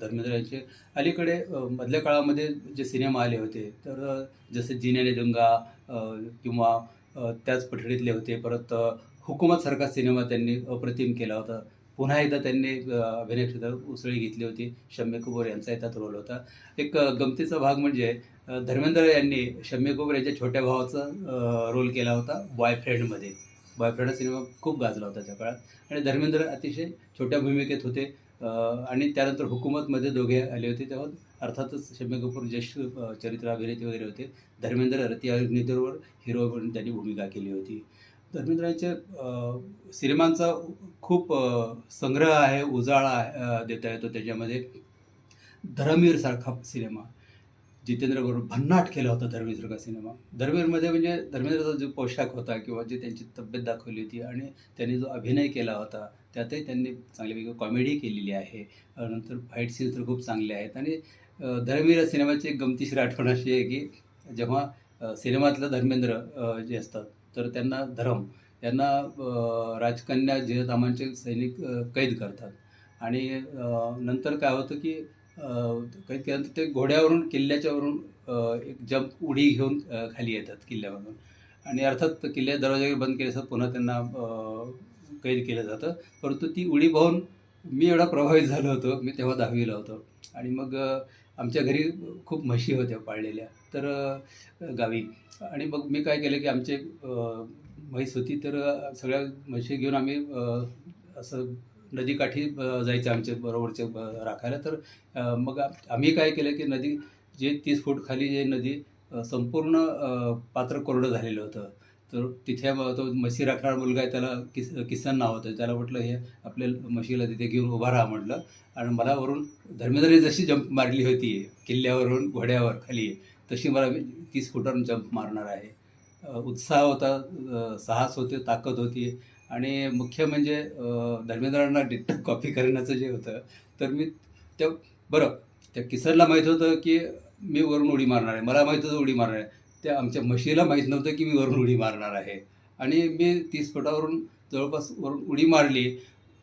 धर्मेंद्र यांचे अलीकडे मधल्या काळामध्ये जे सिनेमा आले होते तर जसे जिन्याने दंगा किंवा त्याच पठडीतले होते परत हुकूमतसारखा सिनेमा त्यांनी अप्रतिम केला होता. पुन्हा एकदा त्यांनी अभिनय क्षेत्रात उसळी घेतली होती. शम्य कपूर यांचा त्यात रोल होता. एक गमतीचा भाग म्हणजे धर्मेंद्र यांनी शम्य कपूर यांच्या छोट्या भावाचा रोल केला होता बॉयफ्रेंडमध्ये. बॉयफ्रेंड सिनेमा खूप गाजला होता त्या काळात. आणि धर्मेंद्र अतिशय छोट्या भूमिकेत होते. आणि त्यानंतर हुकूमतमध्ये दोघे आले होते. तेव्हा अर्थातच शम्य कपूर ज्येष्ठ चरित्र अभिनेते वगैरे होते. धर्मेंद्र रती अग्निदरवर हिरो म्हणून त्यांनी भूमिका केली होती. धर्मेंद्रांच्या सिनेमांचा खूप संग्रह आहे उजाळा देता येतो त्याच्यामध्ये. धर्मवीरसारखा सिनेमा. जितेंद्र बरोबर भन्नाट केला होता धर्मेंद्र का सिनेमा. धर्मेंद्रमध्ये म्हणजे धर्मेंद्रचा जो पोशाख होता किंवा जे त्यांची तब्येत दाखवली होती आणि त्यांनी जो अभिनय केला होता त्यातही त्यांनी चांगल्यापैकी कॉमेडी केलेली आहे. नंतर फाईट सीन्स तर खूप चांगले आहेत आणि अ, धर्मवीर सिनेमाची एक गमतीशीर आठवण अशी आहे की जेव्हा सिनेमातलं धर्मेंद्र जे असतात तर त्यांना धर्म यांना राजकन्या जिजातामांचे सैनिक कैद करतात. आणि नंतर काय होतं की कैद केल्यानंतर ते घोड्यावरून किल्ल्याच्यावरून एक जंप उडी घेऊन खाली येतात किल्ल्यामधून. आणि अर्थात किल्ल्या दरवाजा बंद केले असतात पुन्हा त्यांना कैद केलं जातं. परंतु ती उडी पाहून मी एवढा प्रभावित झालो होतो मी तेव्हा दहावीला होतो. आणि मग आमच्या घरी खूप म्हशी होत्या पाळलेल्या तर गावी. आणि मग मी काय केलं की आमचे म्हैस होती तर सगळ्या म्हशी घेऊन आम्ही असं नदीकाठी जायचं आमच्या बरोबरचे ब- राखायला. तर मग आम्ही काय केलं की नदी जे तीस फूट खाली जे नदी संपूर्ण पात्र कोरडं झालेलं होतं. तर तिथे तो म्हशी राखणारा मुलगा आहे त्याला किस किसन नाव होतं. त्याला म्हटलं हे आपल्या म्हशीला तिथे घेऊन उभा राहा म्हटलं. आणि मला वरून धर्मेंद्रने जशी जंप मारली होती किल्ल्यावरून घोड्यावर खाली तशी मला तीस फुटावरून जंप मारणार आहे. उत्साह होता साहस होते ताकद होती. आणि मुख्य म्हणजे धर्मेंद्रांना डिट्ट कॉपी करण्याचं जे होतं तर मी त्या बरं त्या किसरला माहीत होतं की मी वरून उडी मारणार आहे. मला माहीत होतं उडी मारणार आहे. त्या आमच्या म्हशीला माहीत नव्हतं की मी वरून उडी मारणार आहे. आणि मी तीस फुटावरून जवळपास वरून उडी मारली.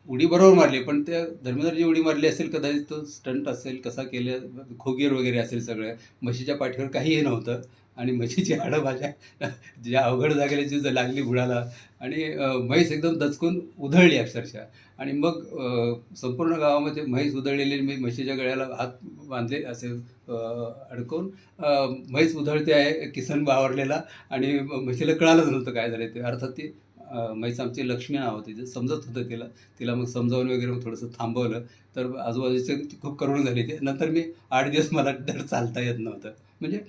उडी बरोबर मारली पण त्या धर्मेंद्रची उडी मारली असेल कदाचित तो स्टंट असेल कसा केले खोगीर वगैरे असेल सगळं म्हशीच्या पाठीवर काहीही नव्हतं. आणि म्हशीची हाडं माझ्या ज्या अवघड जागेला जी लागली बुडाला आणि म्हैस एकदम दचकून उधळली अक्षरशः. आणि मग संपूर्ण गावामध्ये म्हैस उधळलेली मी म्हशीच्या गळ्याला हात बांधले असे अडकून म्हैस उधळते आहे किसन बावरलेला आणि म्हशीला कळालंच नव्हतं काय झालं ते. अर्थात ती म्हैस आमची लक्ष्मी नाव होती. ते समजत होतं तिला. तिला मग समजावून वगैरे मग थोडंसं थांबवलं. तर आजूबाजूचे खूप करुण झाली ते नंतर मी आठ दिवस मला धड चालता येत नव्हतं. म्हणजे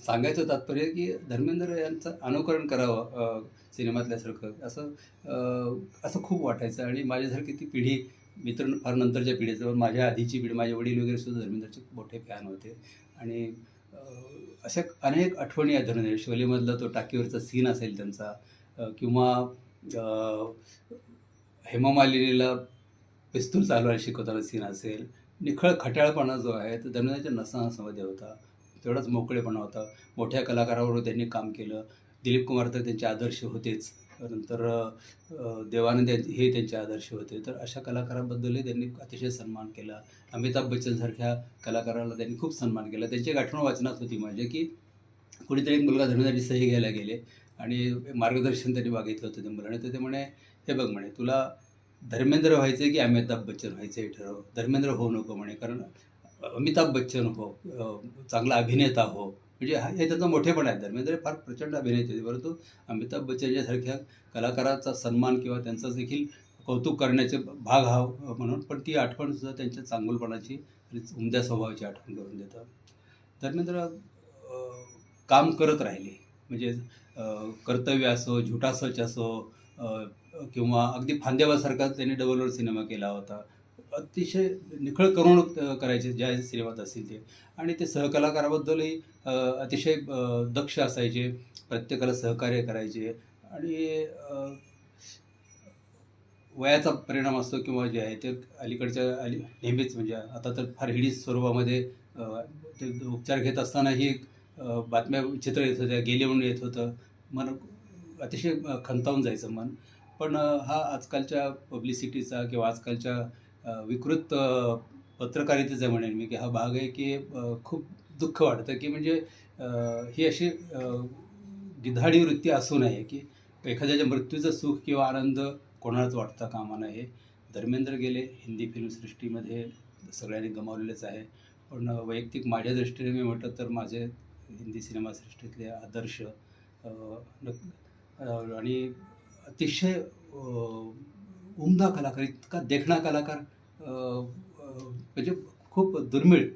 सांगायचं तात्पर्य की धर्मेंद्र यांचं अनुकरण करावं सिनेमातल्यासारखं असं असं खूप वाटायचं आणि माझ्यासारखी ती पिढी मित्र फार नंतरच्या पिढीचं माझ्या आधीची पिढी माझे वडील वगैरे सुद्धा धर्मेंद्रचे मोठे फॅन होते. आणि अशा अनेक आठवणी आहेत धर्मेंद्र शोलेमधला तो टाकीवरचा सीन असेल त्यांचा किंवा हेमामालिनीला पिस्तूल चालवायला शिकवताना सीन असेल. निखळ खट्याळपणा जो आहे तो धर्मेंद्राच्या नसानसामध्ये होता तेवढंच मोकळेपणा होता. मोठ्या कलाकारावर त्यांनी काम केलं. दिलीप कुमार तर त्यांचे आदर्श होतेच. नंतर देवानंद हे त्यांचे आदर्श होते. तर अशा कलाकाराबद्दलही त्यांनी अतिशय सन्मान केला. अमिताभ बच्चनसारख्या कलाकाराला त्यांनी खूप सन्मान केला. त्यांची एक आठवण वाचनात होती म्हणजे की कुणीतरी एक मुलगा धर्मेंद्राची सही घ्यायला गेले आणि मार्गदर्शन त्यांनी मागितलं होतं त्या मुलाने. तर ते म्हणे हे बघ म्हणे तुला धर्मेंद्र व्हायचं की अमिताभ बच्चन व्हायचं हे ठरव. धर्मेंद्र होऊ नको म्हणे कारण अमिताभ बच्चन हो चांगला अभिनेता हो म्हणजे हा- हे त्यांचा मोठेपण आहे धर्मेंद्र फार प्रचंड अभिनेते होते परंतु अमिताभ बच्चनच्यासारख्या कलाकाराचा सन्मान किंवा त्यांचा देखील कौतुक करण्याचे भाग हा म्हणून पण ती आठवण सुद्धा त्यांच्या चांगुलपणाची आणि उमद्या स्वभावाची आठवण करून देतं धर्मेंद्र काम करत राहिले. म्हणजे कर्तव्य असो झुटा सच असो किंवा अगदी फांद्यावासारखा त्यांनी डबलवर सिनेमा केला होता. अतिशय निखळ करून करायचे ज्या सिनेमात असतील ते. आणि ते सहकलाकाराबद्दलही अतिशय दक्ष असायचे प्रत्येकाला सहकार्य करायचे. आणि वयाचा परिणाम असतो किंवा जे आहे ते अलीकडच्या अली नेहमीच म्हणजे आता तर फार हिडीस स्वरूपामध्ये ते उपचार घेत असतानाही एक बातम्या चित्र येत होत्या गेले म्हणून येत होतं. मन अतिशय खंतावून जायचं मन. पण हा आजकालच्या पब्लिसिटीचा किंवा आजकालच्या विकृत पत्रकारितेचा म्हणेन मी की हा भाग आहे की खूप दुःख वाटतं की म्हणजे ही अशी गिधाडी वृत्ती असू नये की एखाद्याच्या मृत्यूचं सुख किंवा आनंद कोणालाच वाटता कामा नये. धर्मेंद्र गेले हिंदी फिल्मसृष्टीमध्ये सगळ्यांनी गमावलेलेच आहे. पण वैयक्तिक माझ्या दृष्टीने मी म्हटलं तर माझे हिंदी सिनेमासृष्टीतले आदर्श आणि अतिशय उमदा कलाकार इतका देखणा कलाकार म्हणजे खूप दुर्मिळ.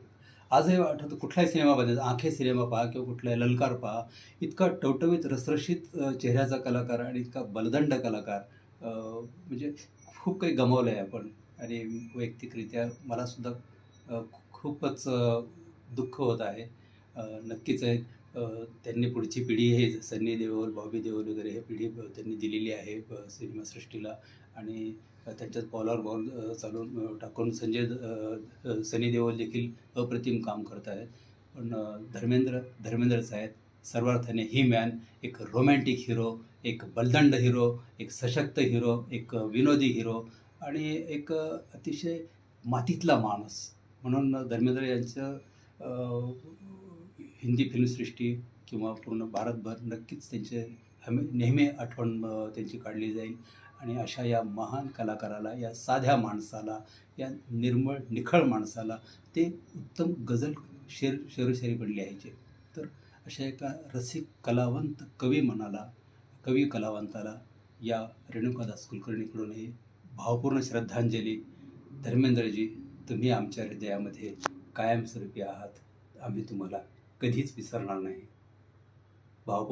आजही आठवतं कुठलाही सिनेमा बघायचा आंखे सिनेमा पहा किंवा कुठलाही ललकार पहा इतका टवटवीत रसरशीत चेहऱ्याचा कलाकार आणि इतका बलदंड कलाकार म्हणजे खूप काही गमावलं आहे आपण आणि वैयक्तिकरित्या मलासुद्धा खूपच दुःख होत आहे. नक्कीच आहे. त्यांनी पुढची पिढी हे सन्नी देओल बॉबी देओल वगैरे हे पिढी त्यांनी दिलेली आहे सिनेमासृष्टीला आणि त्यांच्यात बॉलर बॉल चालून टाकून संजय द- सनी देओल देखील अप्रतिम काम करत आहेत. पण धर्मेंद्र धर्मेंद्रच आहेत सर्वार्थाने ही मॅन एक रोमॅन्टिक हिरो एक बलदंड हिरो एक सशक्त हिरो एक विनोदी हिरो आणि एक अतिशय मातीतला माणूस. म्हणून धर्मेंद्र यांचं हिंदी फिल्मसृष्टी किंवा पूर्ण भारतभर नक्कीच त्यांचे हमे नेहमी आठवण त्यांची काढली जाईल. आणि अशा या महान कलाकाराला या साध्या माणसाला या निर्मळ निखळ माणसाला ते उत्तम गझल शेर शेरोशायरी पण लिहायचे तर अशा एका रसिक कलावंत कवी मनाला कवी कलावंताला या रेणुकादास कुलकर्णीकडून हे भावपूर्ण श्रद्धांजली धर्मेंद्रजी तुम्ही आमच्या हृदयामध्ये कायमस्वरूपी आहात. आम्ही तुम्हाला कधीच विसरणार नाही. भावपूर्ण